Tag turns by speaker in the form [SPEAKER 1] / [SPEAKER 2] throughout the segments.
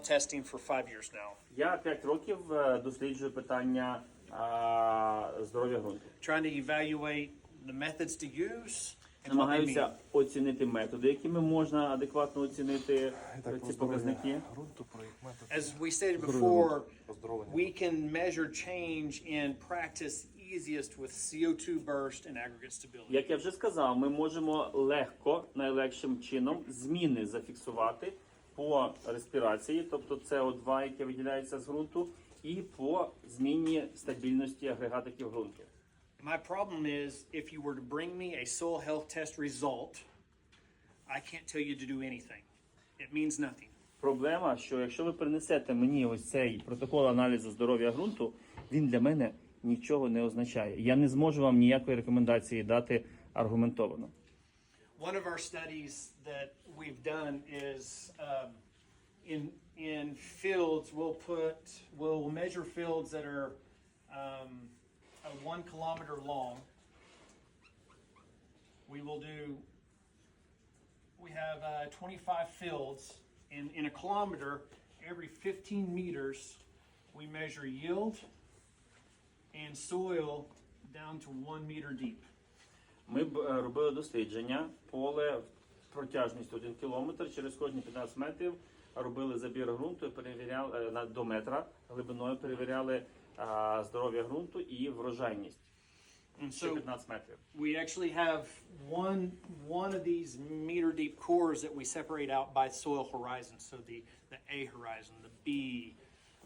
[SPEAKER 1] health testing for five years now,
[SPEAKER 2] Я 5 років е, досліджую питання а, здоров'я ґрунту.
[SPEAKER 1] trying to evaluate the methods to use.
[SPEAKER 2] Намагаюся оцінити методи, якими можна адекватно оцінити ці показники.
[SPEAKER 1] As we stated before, we can measure change in practice easiest with CO2 burst and aggregate stability.
[SPEAKER 2] Як я вже сказав, ми можемо легко, найлегшим чином зміни зафіксувати по респірації, тобто СО2, яке виділяється з ґрунту, і по зміні стабільності агрегатиків ґрунту.
[SPEAKER 1] My problem is if you were to bring me a soil health test result, I can't tell you to do anything. It means nothing.
[SPEAKER 2] Проблема, що якщо ви принесете мені ось цей протокол аналізу здоров'я ґрунту, він для мене нічого не означає. Я не зможу вам ніякої рекомендації дати аргументовано.
[SPEAKER 1] One of our studies that we've done is um, in in fields we'll put we'll measure fields that are um, one kilometer long. We will do. We have uh, 25 fields in in a kilometer. Every 15 meters, we measure yield and soil down to one meter deep.
[SPEAKER 2] Ми б е, робили дослідження, поле протяжністю 1 кілометр, через кожні 15 метрів робили забір ґрунту перевіряли е, на до метра глибиною, перевіряли здоров'я ґрунту і врожайність.
[SPEAKER 1] And so
[SPEAKER 2] 15 метрів.
[SPEAKER 1] we actually have one one of these meter deep cores that we separate out by soil horizon. So the the A horizon, the B,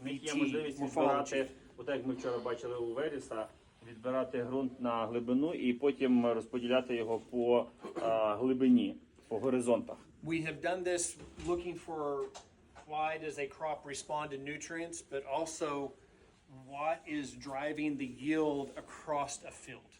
[SPEAKER 2] них є можливість
[SPEAKER 1] morphology.
[SPEAKER 2] відбирати, як ми вчора бачили у Веріса, відбирати ґрунт на глибину і потім розподіляти його по а, глибині, по горизонтах.
[SPEAKER 1] We have done this looking for why does a crop respond to nutrients, but also what is driving the yield across a field.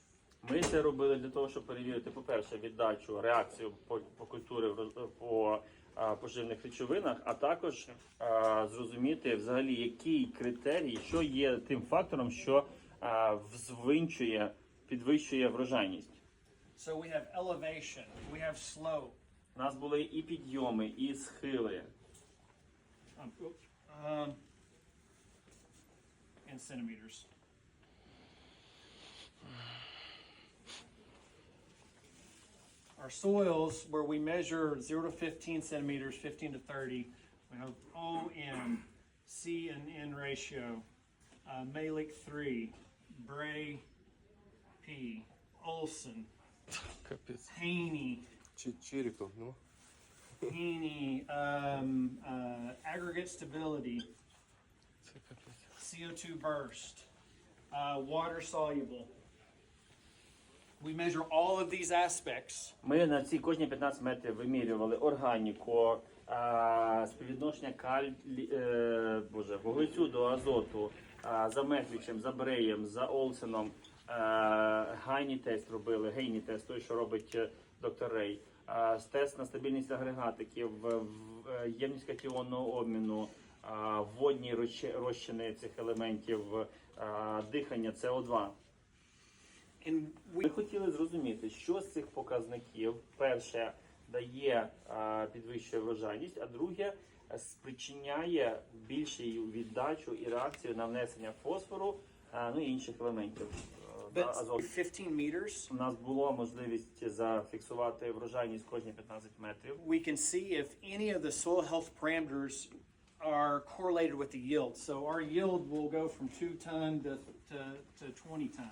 [SPEAKER 2] Ми це робили для того, щоб перевірити, по-перше, віддачу, реакцію по, по культурі в по а, поживних речовинах, а також а, зрозуміти взагалі, який критерій, що є тим фактором, що взвинчує, підвищує врожайність.
[SPEAKER 1] So we have elevation, we have slope,
[SPEAKER 2] У нас були і підйоми, і схили.
[SPEAKER 1] um, um, in centimeters. Our soils, where we measure 0 to 15 centimeters, 15 to 30, we have O N, C and N ratio, uh, Malik 3, Bray P, Olson,
[SPEAKER 3] Капець.
[SPEAKER 1] Haney,
[SPEAKER 3] Чи Чиріков, ну?
[SPEAKER 1] Haney, um, uh, aggregate stability,
[SPEAKER 3] Це капець.
[SPEAKER 1] CO2 burst, uh, water soluble. We measure all of these aspects
[SPEAKER 2] Ми на ці кожні 15 метрів вимірювали органіку, а, співвідношення каль, е, боже, вуглецю до азоту, а, за Мехвічем, за Бреєм, за Олсеном. е, Гайні тест робили, гейні тест, той, що робить е, доктор Рей. Тест на стабільність агрегатиків, е, ємність катіонного обміну, водні розчини цих елементів, дихання, СО2. Ми хотіли зрозуміти, що з цих показників перше дає підвищує врожайність, а друге спричиняє більшу віддачу і реакцію на внесення фосфору, а, ну і інших елементів. е, да,
[SPEAKER 1] but
[SPEAKER 2] азоту.
[SPEAKER 1] 15 meters,
[SPEAKER 2] У нас була можливість зафіксувати врожайність кожні 15 метрів.
[SPEAKER 1] we can see if any of the soil health parameters are correlated with the yield. So our yield will go from two ton to, to, to 20 ton.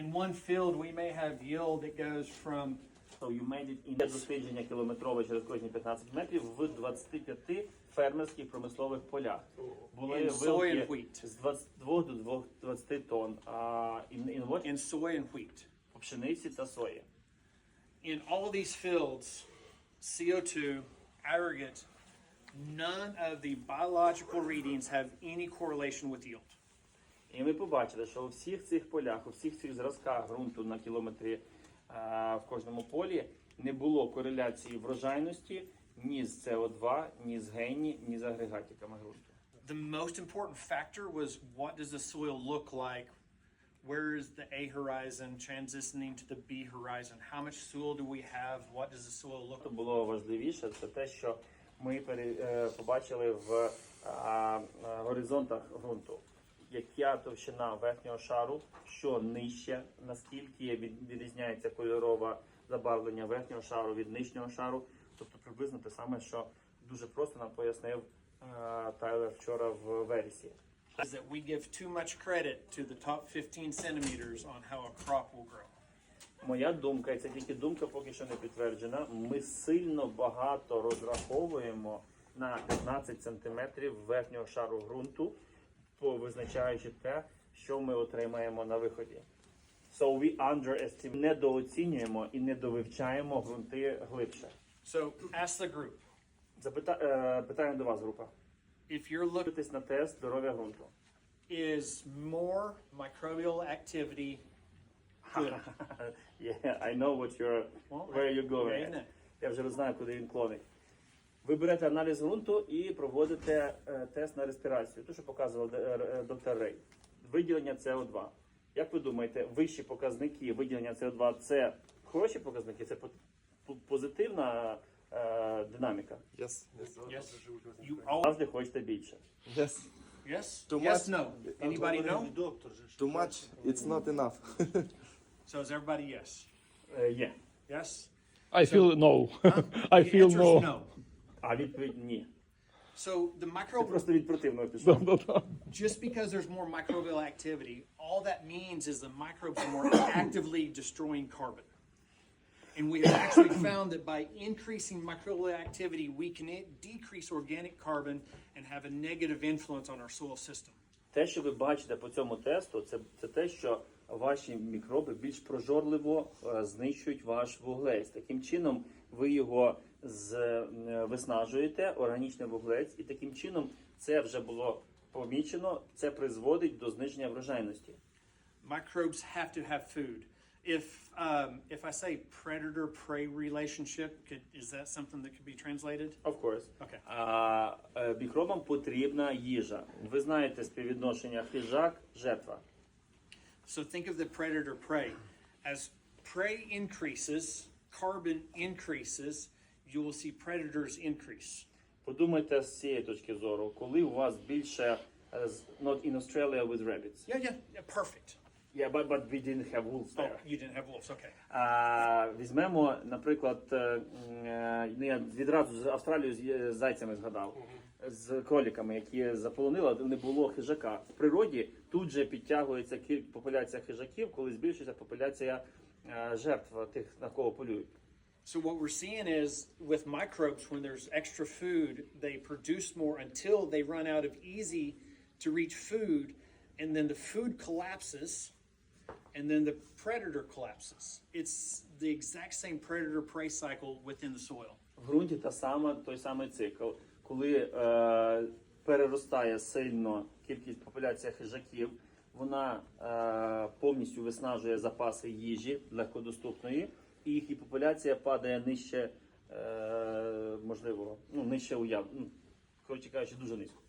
[SPEAKER 1] In one field, we may have yield that goes from
[SPEAKER 2] So you made it in дослідження кілометрове через кожні 15 метрів в 25 фермерських промислових полях. Були
[SPEAKER 1] In soy
[SPEAKER 2] вилки
[SPEAKER 1] and wheat.
[SPEAKER 2] з 22 до 2 20 тонн. А in, in what?
[SPEAKER 1] in soy and wheat.
[SPEAKER 2] по пшениці та сої.
[SPEAKER 1] in all these fields, CO2, aggregate, none of the biological readings have any correlation with yield.
[SPEAKER 2] І ми побачили, що у всіх цих полях, у всіх цих зразках ґрунту на кілометрі в кожному полі не було кореляції врожайності ні з СО2, ні з гені, ні з агрегатиками ґрунту.
[SPEAKER 1] The most important factor was what does the soil look like? Where is the A horizon transitioning to the B horizon? How much soil do we have? What does the soil look like?
[SPEAKER 2] було важливіше, це те, що ми е, побачили в горизонтах ґрунту, яка товщина верхнього шару, що нижче, наскільки відрізняється кольорове забарвлення верхнього шару від нижнього шару. Тобто приблизно те саме, що дуже просто нам пояснив е, Тайлер вчора в вересі.
[SPEAKER 1] Is that we give too much credit to the top 15 centimeters on how a crop will grow.
[SPEAKER 2] Моя думка, і це тільки думка поки що не підтверджена. Ми сильно багато розраховуємо на 15 сантиметрів верхнього шару ґрунту, визначаючи те, що ми отримаємо на виході. So we underestimate, недооцінюємо і недовивчаємо ґрунти глибше.
[SPEAKER 1] So ask the group
[SPEAKER 2] Запита... е, питання до вас, група.
[SPEAKER 1] if you're looking
[SPEAKER 2] на тест здоров'я ґрунту.
[SPEAKER 1] is more microbial activity good?
[SPEAKER 2] yeah, I know what you're, where you're going. Я вже знаю, куди він клонить. Ви берете аналіз ґрунту і проводите е, тест на респірацію, те, що показував е, е, доктор Рей. Виділення СО2. Як ви думаєте, вищі показники виділення СО2 це хороші показники, це по- по- позитивна е, динаміка?
[SPEAKER 3] Yes.
[SPEAKER 1] Yes. You all
[SPEAKER 2] Завжди хочете більше.
[SPEAKER 3] Yes.
[SPEAKER 1] yes?
[SPEAKER 3] Too
[SPEAKER 1] yes,
[SPEAKER 3] much?
[SPEAKER 1] no. Anybody know?
[SPEAKER 3] Too much. It's not enough.
[SPEAKER 1] So is everybody yes?
[SPEAKER 2] Е, Є.
[SPEAKER 1] Yes?
[SPEAKER 4] I feel no. I feel no.
[SPEAKER 1] no.
[SPEAKER 2] А відповідь ні.
[SPEAKER 1] So the
[SPEAKER 2] Це
[SPEAKER 1] microbe
[SPEAKER 2] просто від противного пішло.
[SPEAKER 1] just because there's more microbial activity, all that means is the microbes are more actively destroying carbon. And we have actually found that by increasing microbial activity, we can i- decrease organic carbon and have a negative influence on our soil system.
[SPEAKER 2] Те, що ви бачите по цьому тесту, це, це те, що ваші мікроби більш прожорливо е, знищують ваш вуглець. Таким чином, ви його з, е, виснажуєте, органічний вуглець, і таким чином це вже було помічено. Це призводить до зниження врожайності.
[SPEAKER 1] Microbes have to have food. If um, if I say predator prey relationship, could, is that something that could be translated?
[SPEAKER 2] Of course.
[SPEAKER 1] Okay.
[SPEAKER 2] А е, мікробам потрібна їжа. Ви знаєте співвідношення хижак жертва.
[SPEAKER 1] So think of the predator prey. As prey increases, carbon increases, you will see predators increase.
[SPEAKER 2] Подумайте з цієї точки зору, коли у вас більше з- not in Australia with rabbits.
[SPEAKER 1] Yeah, yeah, yeah perfect.
[SPEAKER 2] Yeah, but, but we didn't have wolves
[SPEAKER 1] Oh, you didn't have wolves. Okay.
[SPEAKER 2] А, візьмемо, наприклад, ну, я відразу з Австралію з зайцями згадав, з кроліками, які заполонили, не було хижака. В природі тут же підтягується популяція хижаків, коли збільшується популяція жертв тих, на кого полюють.
[SPEAKER 1] So what we're seeing is with microbes, when there's extra food, they produce more until they run out of easy to reach food, and then the food collapses, and then the predator collapses. It's the exact same predator prey cycle within the soil.
[SPEAKER 2] В ґрунті та сама, той самий цикл, коли е, переростає сильно кількість популяція хижаків, вона е, повністю виснажує запаси їжі легкодоступної, І їхня популяція падає нижче, е, можливо, ну нижче уяв, ну, коротше кажучи, дуже низько.